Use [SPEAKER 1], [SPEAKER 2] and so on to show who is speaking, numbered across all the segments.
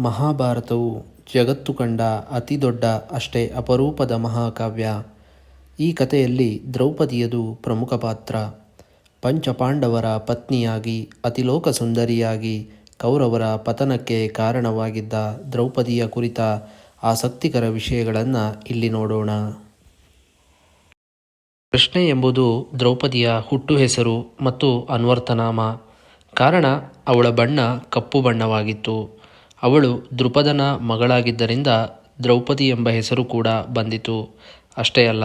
[SPEAKER 1] ಮಹಾಭಾರತವು ಜಗತ್ತು ಕಂಡ ಅತಿ ದೊಡ್ಡ ಅಷ್ಟೇ ಅಪರೂಪದ ಮಹಾಕಾವ್ಯ. ಈ ಕಥೆಯಲ್ಲಿ ದ್ರೌಪದಿಯದು ಪ್ರಮುಖ ಪಾತ್ರ. ಪಂಚಪಾಂಡವರ ಪತ್ನಿಯಾಗಿ ಅತಿಲೋಕ ಸುಂದರಿಯಾಗಿ ಕೌರವರ ಪತನಕ್ಕೆ ಕಾರಣವಾಗಿದ್ದ ದ್ರೌಪದಿಯ ಕುರಿತ ಆಸಕ್ತಿಕರ ವಿಷಯಗಳನ್ನು ಇಲ್ಲಿ ನೋಡೋಣ. ಕೃಷ್ಣೆ ಎಂಬುದು ದ್ರೌಪದಿಯ ಹುಟ್ಟು ಹೆಸರು ಮತ್ತು ಅನ್ವರ್ಥನಾಮ. ಕಾರಣ, ಅವಳ ಬಣ್ಣ ಕಪ್ಪು ಬಣ್ಣವಾಗಿತ್ತು. ಅವಳು ದೃಪದನ ಮಗಳಾಗಿದ್ದರಿಂದ ದ್ರೌಪದಿ ಎಂಬ ಹೆಸರು ಕೂಡ ಬಂದಿತು. ಅಷ್ಟೇ ಅಲ್ಲ,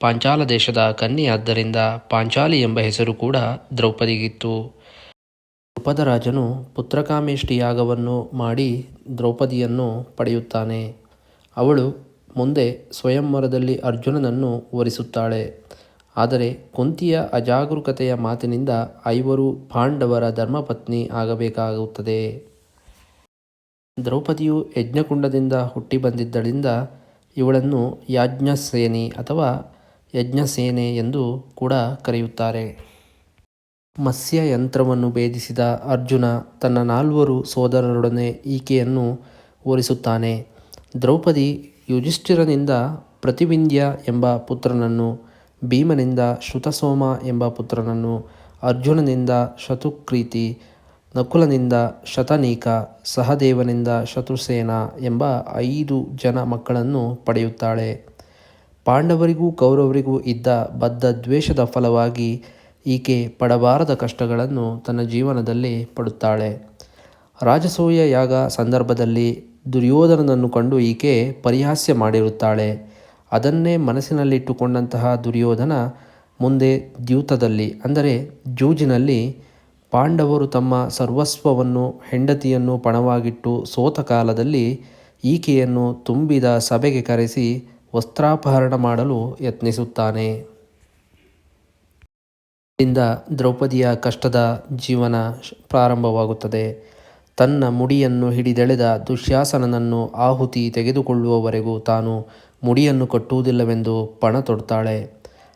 [SPEAKER 1] ಪಾಂಚಾಲ ದೇಶದ ಕನ್ಯೆಯಾದ್ದರಿಂದ ಪಾಂಚಾಲಿ ಎಂಬ ಹೆಸರು ಕೂಡ ದ್ರೌಪದಿಗಿತ್ತು. ದೃಪದರಾಜನು ಪುತ್ರಕಾಮೇಷ್ಟಿ ಯಾಗವನ್ನು ಮಾಡಿ ದ್ರೌಪದಿಯನ್ನು ಪಡೆಯುತ್ತಾನೆ. ಅವಳು ಮುಂದೆ ಸ್ವಯಂವರದಲ್ಲಿ ಅರ್ಜುನನನ್ನು ಒರಿಸುತ್ತಾಳೆ ಆದರೆ ಕುಂತಿಯ ಅಜಾಗರೂಕತೆಯ ಮಾತಿನಿಂದ ಐವರು ಪಾಂಡವರ ಧರ್ಮಪತ್ನಿ ಆಗಬೇಕಾಗುತ್ತದೆ. ದ್ರೌಪದಿಯು ಯಜ್ಞಕುಂಡದಿಂದ ಹುಟ್ಟಿ ಬಂದಿದ್ದರಿಂದ ಇವಳನ್ನು ಯಾಜ್ಞಸೇನಿ ಅಥವಾ ಯಜ್ಞಸೇನೆ ಎಂದು ಕೂಡ ಕರೆಯುತ್ತಾರೆ. ಮತ್ಸ್ಯ ಯಂತ್ರವನ್ನು ಭೇದಿಸಿದ ಅರ್ಜುನ ತನ್ನ ನಾಲ್ವರು ಸೋದರರೊಡನೆ ಈಕೆಯನ್ನು ಓರಿಸುತ್ತಾನೆ ದ್ರೌಪದಿ ಯುಧಿಷ್ಠಿರನಿಂದ ಪ್ರತಿವಿಂಧ್ಯ ಎಂಬ ಪುತ್ರನನ್ನು, ಭೀಮನಿಂದ ಶ್ರುತಸೋಮ ಎಂಬ ಪುತ್ರನನ್ನು, ಅರ್ಜುನನಿಂದ ಶತುಕ್ರೀತಿ, ನಕುಲನಿಂದ ಶತನೀಕ, ಸಹದೇವನಿಂದ ಶತ್ರುಸೇನ ಎಂಬ ಐದು ಜನ ಮಕ್ಕಳನ್ನು ಪಡೆಯುತ್ತಾಳೆ. ಪಾಂಡವರಿಗೂ ಕೌರವರಿಗೂ ಇದ್ದ ಬದ್ಧ ದ್ವೇಷದ ಫಲವಾಗಿ ಈಕೆ ಪಡಬಾರದ ಕಷ್ಟಗಳನ್ನು ತನ್ನ ಜೀವನದಲ್ಲಿ ಪಡುತ್ತಾಳೆ. ರಾಜಸೂಯ ಯಾಗ ಸಂದರ್ಭದಲ್ಲಿ ದುರ್ಯೋಧನನನ್ನು ಕಂಡು ಈಕೆ ಪರಿಹಾಸ್ಯ ಮಾಡಿರುತ್ತಾಳೆ. ಅದನ್ನೇ ಮನಸ್ಸಿನಲ್ಲಿಟ್ಟುಕೊಂಡಂತಹ ದುರ್ಯೋಧನ ಮುಂದೆ ದ್ಯೂತದಲ್ಲಿ ಅಂದರೆ ಜೂಜಿನಲ್ಲಿ ಪಾಂಡವರು ತಮ್ಮ ಸರ್ವಸ್ವವನ್ನು, ಹೆಂಡತಿಯನ್ನು ಪಣವಾಗಿಟ್ಟು ಸೋತ ಕಾಲದಲ್ಲಿ ಈಕೆಯನ್ನು ತುಂಬಿದ ಸಭೆಗೆ ಕರೆಸಿ ವಸ್ತ್ರಾಪಹರಣ ಮಾಡಲು ಯತ್ನಿಸುತ್ತಾನೆ. ಇಂದ ದ್ರೌಪದಿಯ ಕಷ್ಟದ ಜೀವನ ಪ್ರಾರಂಭವಾಗುತ್ತದೆ. ತನ್ನ ಮುಡಿಯನ್ನು ಹಿಡಿದೆಳೆದ ದುಶ್ಯಾಸನನನ್ನು ಆಹುತಿ ತೆಗೆದುಕೊಳ್ಳುವವರೆಗೂ ತಾನು ಮುಡಿಯನ್ನು ಕಟ್ಟುವುದಿಲ್ಲವೆಂದು ಪಣ ತೊಡ್ತಾಳೆ.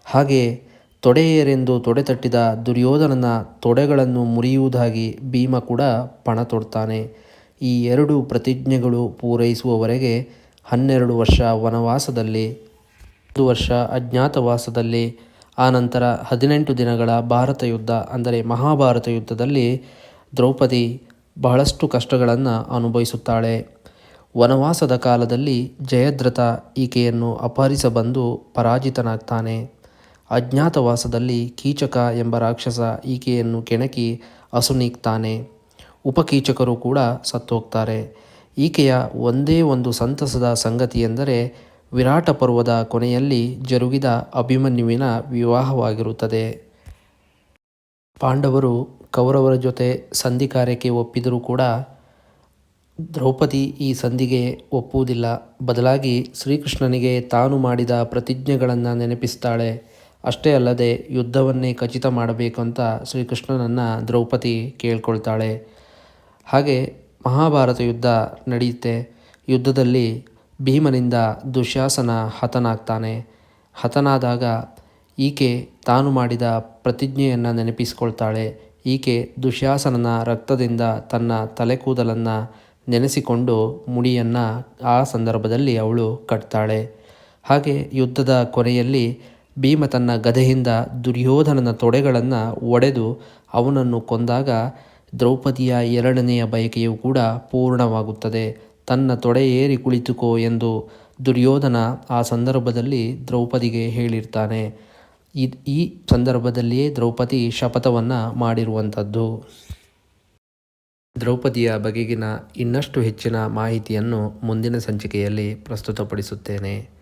[SPEAKER 1] ಹಾಗೆಯೇ ತೊಡೆಯೇರೆಂದು ತೊಡೆತಟ್ಟಿದ ದುರ್ಯೋಧನನ ತೊಡೆಗಳನ್ನು ಮುರಿಯುವುದಾಗಿ ಭೀಮ ಕೂಡ ಪಣ ತೊಡ್ತಾನೆ. ಈ ಎರಡು ಪ್ರತಿಜ್ಞೆಗಳು ಪೂರೈಸುವವರೆಗೆ ಹನ್ನೆರಡು ವರ್ಷ ವನವಾಸದಲ್ಲಿ, ಒಂದು ವರ್ಷ ಅಜ್ಞಾತವಾಸದಲ್ಲಿ, ಆನಂತರ ಹದಿನೆಂಟು ದಿನಗಳ ಭಾರತ ಯುದ್ಧ ಅಂದರೆ ಮಹಾಭಾರತ ಯುದ್ಧದಲ್ಲಿ ದ್ರೌಪದಿ ಬಹಳಷ್ಟು ಕಷ್ಟಗಳನ್ನು ಅನುಭವಿಸುತ್ತಾಳೆ. ವನವಾಸದ ಕಾಲದಲ್ಲಿ ಜಯದ್ರಥ ಈಕೆಯನ್ನು ಅಪಹರಿಸಬಂದು ಪರಾಜಿತನಾಗ್ತಾನೆ. ಅಜ್ಞಾತವಾಸದಲ್ಲಿ ಕೀಚಕ ಎಂಬ ರಾಕ್ಷಸ ಈಕೆಯನ್ನು ಕೆಣಕಿ ಅಸುನೀಗ್ತಾನೆ. ಉಪಕೀಚಕರು ಕೂಡ ಸತ್ತೋಗ್ತಾರೆ. ಈಕೆಯ ಒಂದೇ ಒಂದು ಸಂತಸದ ಸಂಗತಿಯೆಂದರೆ ವಿರಾಟಪರ್ವದ ಕೊನೆಯಲ್ಲಿ ಜರುಗಿದ ಅಭಿಮನ್ಯುವಿನ ವಿವಾಹವಾಗಿರುತ್ತದೆ. ಪಾಂಡವರು ಕೌರವರ ಜೊತೆ ಸಂಧಿ ಕಾರ್ಯಕ್ಕೆ ಒಪ್ಪಿದರೂ ಕೂಡ ದ್ರೌಪದಿ ಈ ಸಂಧಿಗೆ ಒಪ್ಪುವುದಿಲ್ಲ. ಬದಲಾಗಿ ಶ್ರೀಕೃಷ್ಣನಿಗೆ ತಾನು ಮಾಡಿದ ಪ್ರತಿಜ್ಞೆಗಳನ್ನು ನೆನಪಿಸ್ತಾಳೆ. ಅಷ್ಟೇ ಅಲ್ಲದೆ ಯುದ್ಧವನ್ನೇ ಖಚಿತ ಮಾಡಬೇಕು ಅಂತ ಶ್ರೀಕೃಷ್ಣನನ್ನು ದ್ರೌಪದಿ ಕೇಳ್ಕೊಳ್ತಾಳೆ. ಹಾಗೆ ಮಹಾಭಾರತ ಯುದ್ಧ ನಡೆಯುತ್ತೆ. ಯುದ್ಧದಲ್ಲಿ ಭೀಮನಿಂದ ದುಶಾಸನ ಹತನಾಗ್ತಾನೆ. ಹತನಾದಾಗ ಈಕೆ ತಾನು ಮಾಡಿದ ಪ್ರತಿಜ್ಞೆಯನ್ನು ನೆನಪಿಸಿಕೊಳ್ತಾಳೆ. ಈಕೆ ದುಶ್ಯಾಸನನ ರಕ್ತದಿಂದ ತನ್ನ ತಲೆಕೂದಲನ್ನ ನೆನೆಸಿಕೊಂಡು ಮುಡಿಯನ್ನು ಆ ಸಂದರ್ಭದಲ್ಲಿ ಅವಳು ಕಟ್ತಾಳೆ. ಹಾಗೆ ಯುದ್ಧದ ಕೊನೆಯಲ್ಲಿ ಭೀಮ ತನ್ನ ಗದೆಯಿಂದ ದುರ್ಯೋಧನನ ತೊಡೆಗಳನ್ನು ಒಡೆದು ಅವನನ್ನು ಕೊಂದಾಗ ದ್ರೌಪದಿಯ ಎರಡನೆಯ ಬಯಕೆಯೂ ಕೂಡ ಪೂರ್ಣವಾಗುತ್ತದೆ. ತನ್ನ ತೊಡೆ ಏರಿ ಕುಳಿತುಕೋ ಎಂದು ದುರ್ಯೋಧನ ಆ ಸಂದರ್ಭದಲ್ಲಿ ದ್ರೌಪದಿಗೆ ಹೇಳಿರ್ತಾನೆ. ಈ ಸಂದರ್ಭದಲ್ಲಿಯೇ ದ್ರೌಪದಿ ಶಪಥವನ್ನು ಮಾಡಿರುವಂಥದ್ದು. ದ್ರೌಪದಿಯ ಬಗೆಗಿನ ಇನ್ನಷ್ಟು ಹೆಚ್ಚಿನ ಮಾಹಿತಿಯನ್ನು ಮುಂದಿನ ಸಂಚಿಕೆಯಲ್ಲಿ ಪ್ರಸ್ತುತಪಡಿಸುತ್ತೇನೆ.